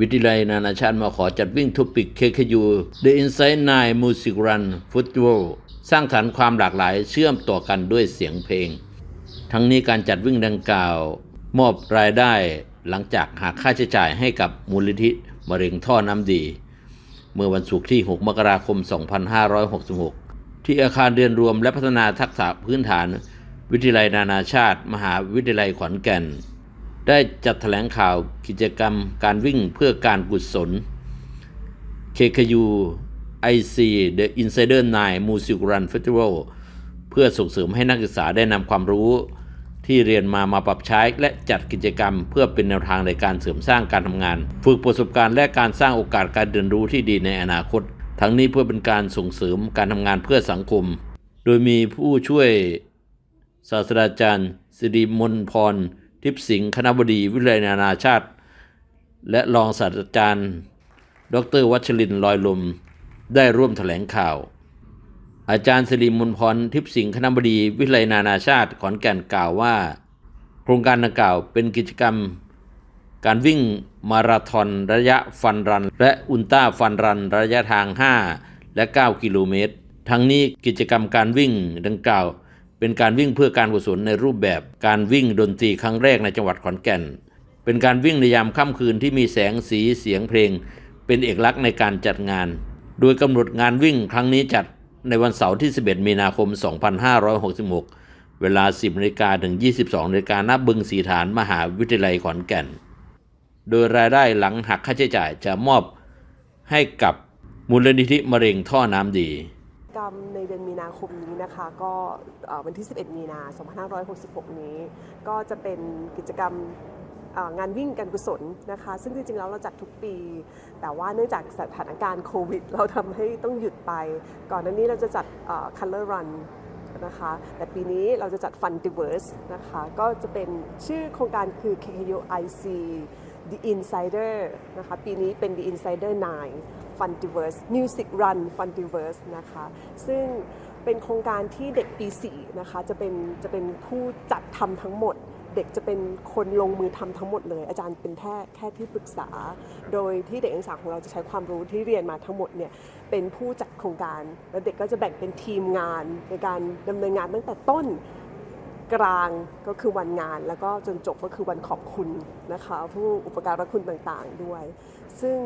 วิทยาลัยนานาชาติมาขอจัดวิ่งทูปิก KKU The Inside Nine Music Run Festival สร้างสรรค์ความหลากหลายเชื่อมต่อกันด้วยเสียงเพลง ทั้งนี้การจัดวิ่งดังกล่าว มอบรายได้หลังจากหากค่าใช้จ่ายให้กับมูลนิธิมะเร็งท่อน้ำดี เมื่อวันศุกร์ที่ 6 มกราคม 2566 ที่อาคารเรียนรวมและพัฒนาทักษะพื้นฐาน วิทยาลัยนานาชาติ มหาวิทยาลัยขอนแก่น ได้จัดแถลงข่าวกิจกรรมการวิ่งเพื่อการกุศล KKU IC The Insider 9 Music Run Festival เพื่อส่งเสริมให้นักศึกษาได้นำความรู้ที่เรียนมามาปรับใช้และจัดกิจกรรม เพื่อเป็นแนวทางในการเสริมสร้างการทำงาน ฝึกประสบการณ์และการสร้างโอกาสการเรียนรู้ที่ดีในอนาคต ทั้งนี้เพื่อเป็นการส่งเสริมการทำงานเพื่อสังคม โดยมีผู้ช่วยศาสตราจารย์สิริมนพร ทิพสิงห์คณบดีวิทยาลัยนานาชาติ และรองศาสตราจารย์ ดรวัชรินทร์ลอยลม ได้ร่วมแถลงข่าว อาจารย์สิริมนพรทิพสิงห์คณบดีวิทยาลัยนานาชาติขอนแก่นกล่าวว่า โครงการดังกล่าวเป็นกิจกรรม การวิ่งมาราธอนระยะฟันรัน และอุลตร้าฟันรันระยะทาง 5 และ 9 กิโลเมตร ทั้งนี้กิจกรรมการวิ่งดังกล่าว เป็นการวิ่งเพื่อการกุศลในรูปแบบการวิ่งดนตรีครั้งแรกในจังหวัดขอนแก่น เป็นการวิ่งในยามค่ำคืนที่มีแสงสีเสียงเพลง เป็นเอกลักษณ์ในการจัดงาน โดยกำหนดงานวิ่งครั้งนี้จัดในวันเสาร์ที่ 11 มีนาคม 2566 เวลา 10นาฬิกาถึง 22นาฬิกาณบึงสีฐานมหาวิทยาลัยขอนแก่น โดยรายได้หลังหักค่าใช้จ่ายจะมอบให้กับมูลนิธิมะเร็งท่อน้ำดี กรรมในเดือนมีนาคมนี้นะคะ ก็วันที่ 11 มีนา 2566 นี้ ก็จะเป็นกิจกรรมงานวิ่งการกุศลนะคะ ซึ่งจริงๆแล้วเราจัดทุกปี แต่ว่าเนื่องจากสถานการณ์โควิด เราทำให้ต้องหยุดไป ก่อนหน้านี้เราจะจัด Color Run นะคะแต่ปีนี้เราจะจัด Fun Diverse นะคะ ก็จะเป็นชื่อโครงการคือ KKU IC The Insider นะคะ ปีนี้เป็น The Insider 9 Fundiverse Music Run Fundiverse นะคะซึ่งเป็นโครงการที่เด็กปี4นะคะจะเป็นจะเป็นผู้จัดทำทั้งหมด เด็กจะเป็นคนลงมือทำทั้งหมดเลย อาจารย์เป็นแค่แค่ที่ปรึกษา โดยที่เด็กนักศึกษาของเราจะใช้ความรู้ที่เรียนมาทั้งหมดเนี่ยเป็นผู้จัดโครงการ แล้วเด็กก็จะแบ่งเป็นทีมงานในการดำเนินงานตั้งแต่ต้น กลางก็คือวันงาน แล้วก็จนจบก็คือวันขอบคุณนะคะผู้อุปการะคุณต่างๆด้วย ซึ่ง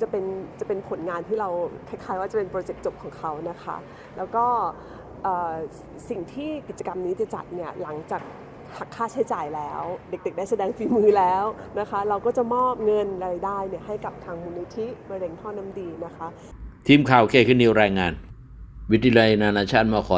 จะเป็นจะเป็นผลงานที่เราคล้ายๆว่าจะเป็นโปรเจกต์จบของเขานะคะ แล้วก็สิ่งที่กิจกรรมนี้จะจัดเนี่ยหลังจากหักค่าใช้จ่ายแล้ว เด็กๆ ได้แสดงฝีมือแล้วนะคะ เราก็จะมอบเงินรายได้เนี่ยให้กับทางมูลนิธิมะเร็งท่อน้ำดีนะคะ ทีมข่าวเคคนิวรายงาน วิทยาลัยนานาชาติมาขอ